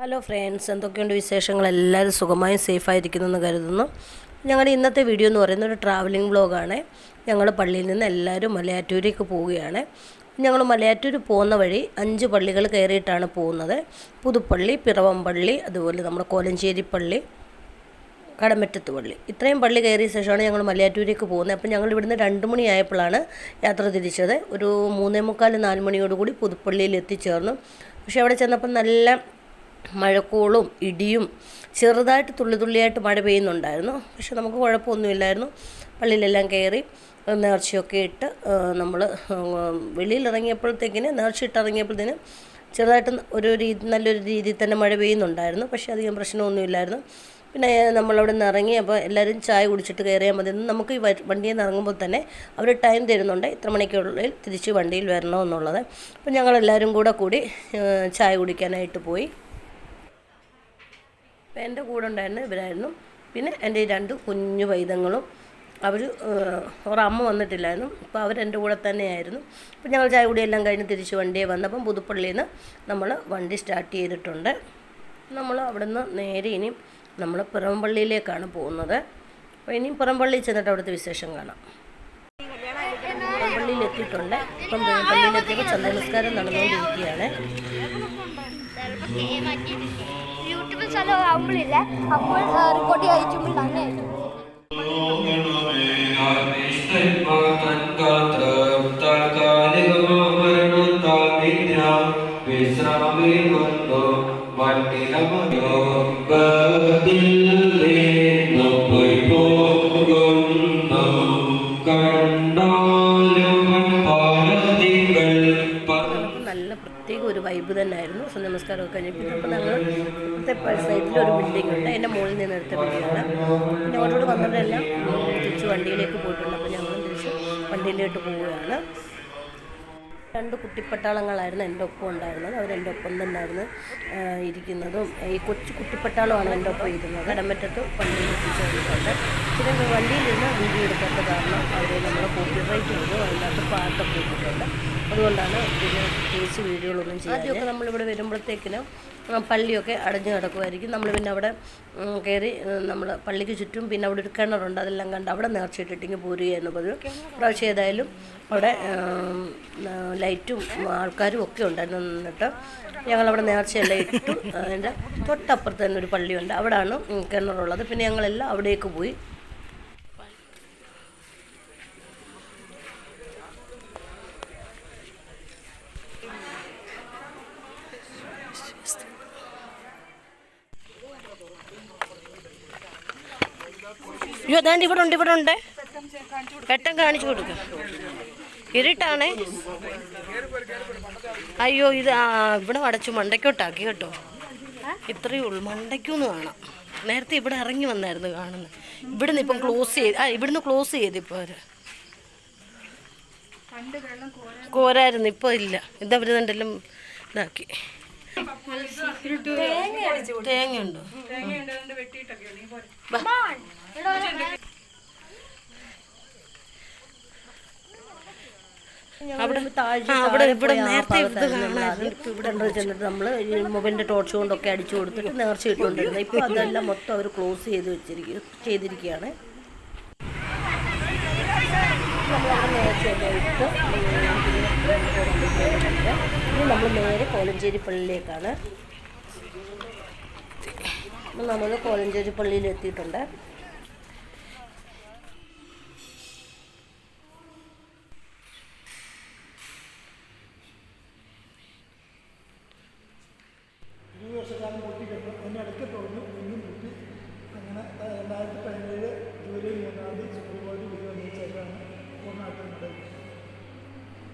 Hello friends എന്തൊക്കെയുണ്ട് വിശേഷങ്ങൾ? എല്ലാവരും സുഖമായും സേഫായിരിക്കുന്നെന്ന് കരുതുന്നു. ഞങ്ങളുടെ ഇന്നത്തെ വീഡിയോ എന്ന് പറയുന്നത് ഒരു ട്രാവലിംഗ് വ്ളോഗാണ് ഞങ്ങൾ പള്ളിയിൽ നിന്ന് എല്ലാവരും മലയാറ്റൂരേക്ക് പോവുകയാണ്. ഞങ്ങൾ മലയാറ്റൂർ പോകുന്ന വഴി അഞ്ച് പള്ളികൾ കയറിയിട്ടാണ് പോകുന്നത്. പുതുപ്പള്ളി പിറവംപള്ളി അതുപോലെ നമ്മുടെ കോലഞ്ചേരി പള്ളി കടമറ്റത്ത് പള്ളി. ഇത്രയും പള്ളി കയറിയ ശേഷമാണ് ഞങ്ങൾ മലയാറ്റൂരേക്ക് പോകുന്നത്. അപ്പം ഞങ്ങൾ ഇവിടുന്ന് രണ്ട് മണിയായപ്പോഴാണ് യാത്ര തിരിച്ചത്. ഒരു മൂന്നേ മുക്കാൽ നാല് മണിയോടുകൂടി പുതുപ്പള്ളിയിൽ എത്തിച്ചേർന്നു. പക്ഷേ അവിടെ ചെന്നപ്പോൾ നല്ല മഴക്കോളും ഇടിയും ചെറുതായിട്ട് തുള്ളി തുള്ളിയായിട്ട് മഴ പെയ്യുന്നുണ്ടായിരുന്നു. പക്ഷെ നമുക്ക് കുഴപ്പമൊന്നുമില്ലായിരുന്നു. പള്ളിയിലെല്ലാം കയറി നേർച്ചയൊക്കെ ഇട്ട് നമ്മൾ വെളിയിലിറങ്ങിയപ്പോഴത്തേക്കിന് നേർച്ച ഇട്ടിറങ്ങിയപ്പോഴത്തേന് ചെറുതായിട്ട് ഒരു രീതി നല്ലൊരു രീതിയിൽ തന്നെ മഴ പെയ്യുന്നുണ്ടായിരുന്നു. പക്ഷേ അധികം പ്രശ്നമൊന്നുമില്ലായിരുന്നു. പിന്നെ നമ്മളവിടെ നിന്ന് ഇറങ്ങി അപ്പോൾ എല്ലാവരും ചായ കുടിച്ചിട്ട് കയറിയാൽ മതി. നമുക്ക് ഈ വണ്ടിയിൽ നിന്ന് ഇറങ്ങുമ്പോൾ തന്നെ അവർ ടൈം തരുന്നുണ്ട്. ഇത്ര മണിക്കുള്ളിൽ തിരിച്ച് വണ്ടിയിൽ വരണമെന്നുള്ളത്. അപ്പോൾ ഞങ്ങളെല്ലാവരും കൂടെ കൂടി ചായ കുടിക്കാനായിട്ട് പോയി. അപ്പോൾ എന്റെ കൂടെ ഉണ്ടായിരുന്ന ഇവരായിരുന്നു. പിന്നെ എന്റെ രണ്ട് കുഞ്ഞു വൈദങ്ങളും അവർ ഒരു അമ്മ വന്നിട്ടില്ലായിരുന്നു. അപ്പോൾ അവരെന്റെ കൂടെ തന്നെയായിരുന്നു. അപ്പോൾ ഞങ്ങൾ ചായ കൂടിയെല്ലാം കഴിഞ്ഞ് തിരിച്ച് വണ്ടിയെ വന്നപ്പം പുതുപ്പള്ളിയിൽ നിന്ന് നമ്മൾ വണ്ടി സ്റ്റാർട്ട് ചെയ്തിട്ടുണ്ട്. നമ്മൾ അവിടെ നിന്ന് നേരെ ഇനിയും നമ്മൾ പിറമ്പള്ളിയിലേക്കാണ് പോകുന്നത്. അപ്പോൾ ഇനിയും പിറമ്പള്ളിയിൽ ചെന്നിട്ട് അവിടുത്തെ വിശേഷം കാണാം. പിറമ്പള്ളിയിൽ എത്തിയിട്ടുണ്ട്. ഇപ്പം പള്ളിയിലെത്തിയപ്പോൾ ചന്ദ്രനമസ്കാരം നടന്നുകൊണ്ടിരിക്കുകയാണ്. സ്ഥലം ആവുമ്പോഴില്ല അപ്പോൾ റിപ്പോർട്ട് അയച്ചുമ്പോൾ തന്നെ വിശ്രാമി കൊണ്ടോ വണ്ടിനമയോ ഗതില്ലേന്നു പോയി പോകുന്നു കണ്ടാലും പാലതികൾ നമുക്ക് നല്ല പ്രത്യേക ഒരു വൈബ് തന്നെയായിരുന്നു സൂര്യ നമസ്കാരമൊക്കെ കഴിഞ്ഞപ്പോൾ ഞങ്ങൾ ഇപ്പോഴത്തെ സൈഡിൽ ഒരു ബിൽഡിംഗ് ഉണ്ട്. എന്റെ മുകളിൽ നിന്ന് എടുത്ത വീഡിയോയാണ് പിന്നെ അവരോട് വന്നിട്ടെല്ലാം തിരിച്ച് വണ്ടിയിലേക്ക് പോയിട്ടുണ്ട്. അപ്പോൾ ഞങ്ങളും തിരിച്ച് വണ്ടിയിലോട്ട് പോവുകയാണ്. രണ്ട് കുട്ടിപ്പട്ടാളങ്ങളായിരുന്നു എന്റെ ഒപ്പം ഉണ്ടായിരുന്നത്. അവരെന്റെ ഒപ്പം തന്നെയായിരുന്നു ഇരിക്കുന്നതും. ഈ കൊച്ചു കുട്ടിപ്പട്ടാളമാണ് എന്റെ ഒപ്പം ഇരുന്നത്. കടമറ്റത്ത് വണ്ടിയിൽ എത്തിച്ചേർന്നിട്ടുണ്ട്. പിന്നെ വണ്ടിയിലിരുന്ന് വീഡിയോ എടുക്കാത്ത കാരണം അവർ നമ്മൾ കോപ്പിറൈറ്റ് ചെയ്തു. അതിനകത്ത് പാട്ടൊക്കെ ഇട്ടിട്ടുണ്ട്. അതുകൊണ്ടാണ് പിന്നെ പ്രത്യേകിച്ച് വീഡിയോകളൊന്നും ചെയ്യാം ആദ്യമൊക്കെ നമ്മളിവിടെ വരുമ്പോഴത്തേക്കിനും പള്ളിയൊക്കെ അടഞ്ഞു കിടക്കുമായിരിക്കും. നമ്മൾ പിന്നെ അവിടെ കയറി നമ്മൾ പള്ളിക്ക് ചുറ്റും പിന്നെ അവിടെ ഒരു കിണറുണ്ട്. അതെല്ലാം കണ്ട് അവിടെ നേർച്ചയിട്ടിട്ടിങ്ങ് പോരുകയായിരുന്നു പതിവ്. പ്രാവശ്യം ഏതായാലും അവിടെ ലൈറ്റും ആൾക്കാരും ഒക്കെ ഉണ്ടായിരുന്നു നിന്നിട്ട് ഞങ്ങളവിടെ നേർച്ചയെല്ലാം ഇട്ടു. അതിന്റെ തൊട്ടപ്പുറത്ത് തന്നെ ഒരു പള്ളിയുണ്ട്. അവിടെയാണ് കിണറുള്ളത്. പിന്നെ ഞങ്ങളെല്ലാം അവിടേക്ക് പോയി. ഇവിടെ ഉണ്ട് ഇവിടെ ഉണ്ട് പെട്ടെന്ന് കാണിച്ചു കൊടുക്ക. ഇരുട്ടാണേ. അയ്യോ ഇത് ഇവിടെ അടച്ചു മണ്ടയ്ക്കോട്ടാക്കി കേട്ടോ. ഇത്രയേ ഉള്ളൂ. മണ്ടയ്ക്കൂന്ന് കാണാം. നേരത്തെ ഇവിടെ ഇറങ്ങി വന്നായിരുന്നു കാണുന്നത് ഇവിടുന്ന് ഇപ്പം ക്ലോസ് ചെയ്ത് ആ ഇവിടുന്ന് ക്ലോസ് ചെയ്ത് ഇപ്പോൾ അവർ കോരായിരുന്നു ഇപ്പോൾ ഇല്ല. ഇതവർ എന്തെല്ലാം ഇതാക്കി. തേങ്ങയുണ്ടോ? അവിടെ ഇവിടെ നേരത്തെ ഇത് ഇവിടെ ചെന്നിട്ട് നമ്മൾ ഈ മൊബൈലിന്റെ ടോർച്ച് കൊണ്ടൊക്കെ അടിച്ചു കൊടുത്തിട്ട് നേർച്ച ഇട്ടുകൊണ്ടിരുന്നത്. ഇപ്പൊ അതെല്ലാം മൊത്തം അവർ ക്ലോസ് ചെയ്ത് വെച്ചിരിക്കും ചെയ്തിരിക്കുകയാണ് നമ്മളവിടെ നേർച്ചയൊക്കെ ഇട്ട് ഇനി നമ്മൾ നേരെ കോലഞ്ചേരി പള്ളിയിലേക്കാണ്. നമ്മൾ കോലഞ്ചേരി പള്ളിയിൽ എത്തിയിട്ടുണ്ട്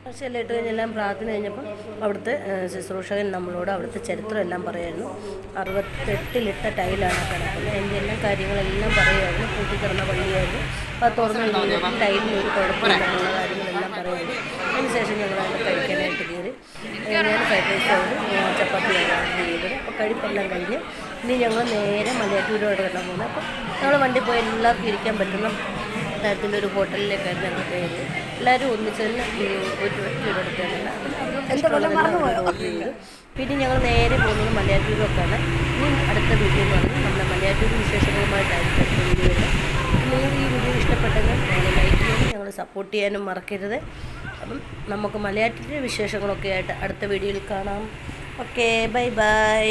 നേർച്ചയെല്ലാം ഇട്ട് കഴിഞ്ഞെല്ലാം പ്രാർത്ഥന കഴിഞ്ഞപ്പം അവിടുത്തെ ശുശ്രൂഷകൻ നമ്മളോട് അവിടുത്തെ ചരിത്രം എല്ലാം പറയായിരുന്നു. അറുപത്തെട്ടിലിട്ട ടൈലാണ് കിടക്കുന്നത്. അതിന്റെ എല്ലാ കാര്യങ്ങളെല്ലാം പറയുമായിരുന്നു. കൂട്ടിക്കിടന്ന പള്ളിയായിരുന്നു. അപ്പോൾ തുറന്നു കഴിഞ്ഞപ്പോൾ ടൈലിന് ഒരു കുഴപ്പമില്ലെന്നുള്ള കാര്യങ്ങളെല്ലാം പറയുമായിരുന്നു. അതിനുശേഷം ഞങ്ങൾ അവിടെ കഴിക്കാനായിട്ട് കയറി. ഞാൻ ഫ്രൈഡ് റൈസ് ആയിരുന്നു. ചപ്പാത്തി ഓർഡർ ചെയ്തത്. അപ്പോൾ കഴിപ്പെല്ലാം കഴിഞ്ഞ് ഇനി ഞങ്ങൾ നേരെ മലയാറ്റൂരോട് കിടന്നു പോകുന്നത്. അപ്പോൾ നമ്മൾ വണ്ടി പോയി എല്ലാവർക്കും ഇരിക്കാൻ പറ്റുന്ന കൊട്ടാരത്തിന്റെ ഒരു ഹോട്ടലിലേക്കായിരുന്നു ഞങ്ങൾ കയറി എല്ലാവരും ഒന്നിച്ച് തന്നെ ഒരു ഒറ്റയിടത്തേക്കാണ് പിന്നെ ഞങ്ങൾ നേരെ പോകുന്നത് മലയാറ്റൂരിലൊക്കെയാണ് ഇനി അടുത്ത വീഡിയോ എന്ന് പറഞ്ഞാൽ നമ്മുടെ മലയാറ്റൂർ വിശേഷങ്ങളുമായിട്ടായിരിക്കും അടുത്ത വീഡിയോ നിങ്ങൾക്ക് ഈ വീഡിയോ ഇഷ്ടപ്പെട്ടെങ്കിൽ ഞങ്ങൾ ലൈക്ക് ചെയ്യാനും ഞങ്ങൾ സപ്പോർട്ട് ചെയ്യാനും മറക്കരുത്. അപ്പം നമുക്ക് മലയാറ്റൂരിലെ വിശേഷങ്ങളൊക്കെ ആയിട്ട് അടുത്ത വീഡിയോയിൽ കാണാം. Okay bye bye